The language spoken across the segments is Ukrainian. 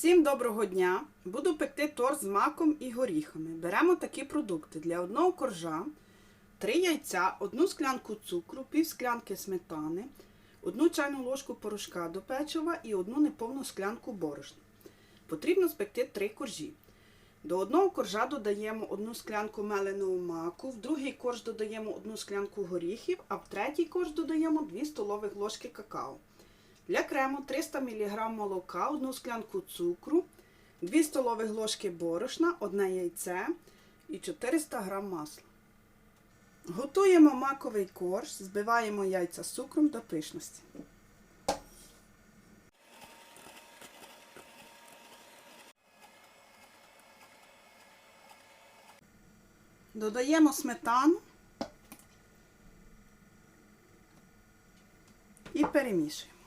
Всім доброго дня! Буду пекти торт з маком і горіхами. Беремо такі продукти. Для одного коржа 3 яйця, одну склянку цукру, пів склянки сметани, одну чайну ложку порошка до печива і одну неповну склянку борошна. Потрібно спекти 3 коржі. До одного коржа додаємо одну склянку меленого маку, в другий корж додаємо одну склянку горіхів, а в третій корж додаємо 2 столових ложки какао. Для крему 300 мг молока, 1 склянку цукру, 2 столових ложки борошна, 1 яйце і 400 г масла. Готуємо маковий корж, збиваємо яйця з цукром до пишності. Додаємо сметану і перемішуємо.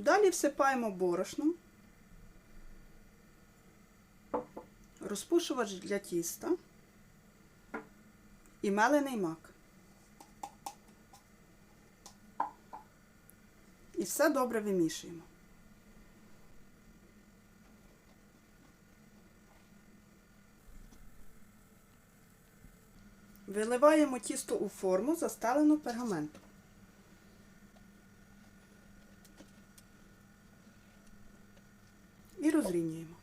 Далі всипаємо борошно, розпушувач для тіста і мелений мак. І все добре вимішуємо. Виливаємо тісто у форму, застелену пергаментом. Розрівнюємо.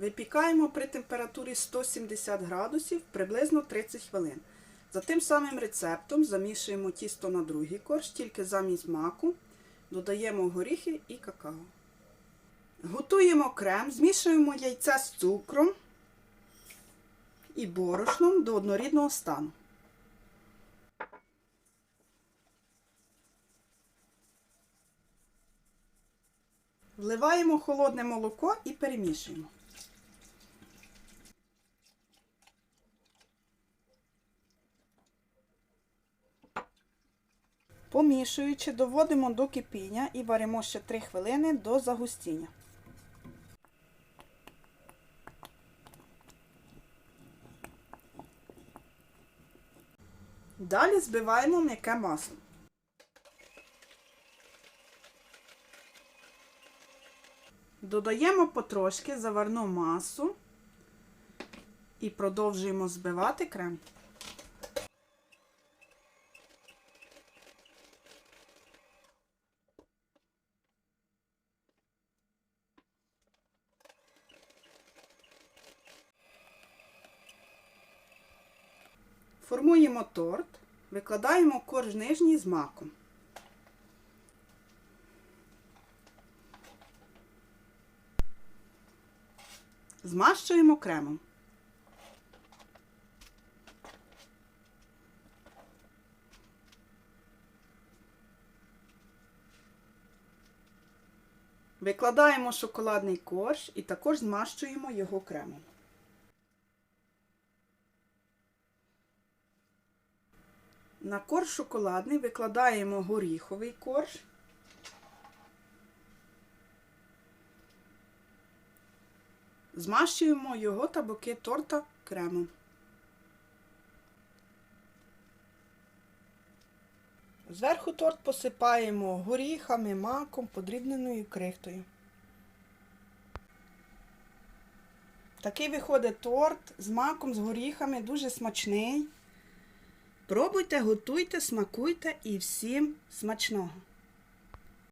Випікаємо при температурі 170 градусів приблизно 30 хвилин. За тим самим рецептом замішуємо тісто на другий корж, тільки замість маку додаємо горіхи і какао. Готуємо крем, змішуємо яйця з цукром і борошном до однорідного стану. Вливаємо холодне молоко і перемішуємо. Помішуючи, доводимо до кипіння і варимо ще 3 хвилини до загустіння. Далі збиваємо м'яке масло. Додаємо потрошки заварну масу і продовжуємо збивати крем. Формуємо торт, викладаємо корж нижній з маком. Змащуємо кремом. Викладаємо шоколадний корж і також змащуємо його кремом. На корж шоколадний викладаємо горіховий корж. Змащуємо його та боки торта кремом. Зверху торт посипаємо горіхами, маком, подрібненою крихтою. Такий виходить торт з маком, з горіхами, дуже смачний. Пробуйте, готуйте, смакуйте і всім смачного!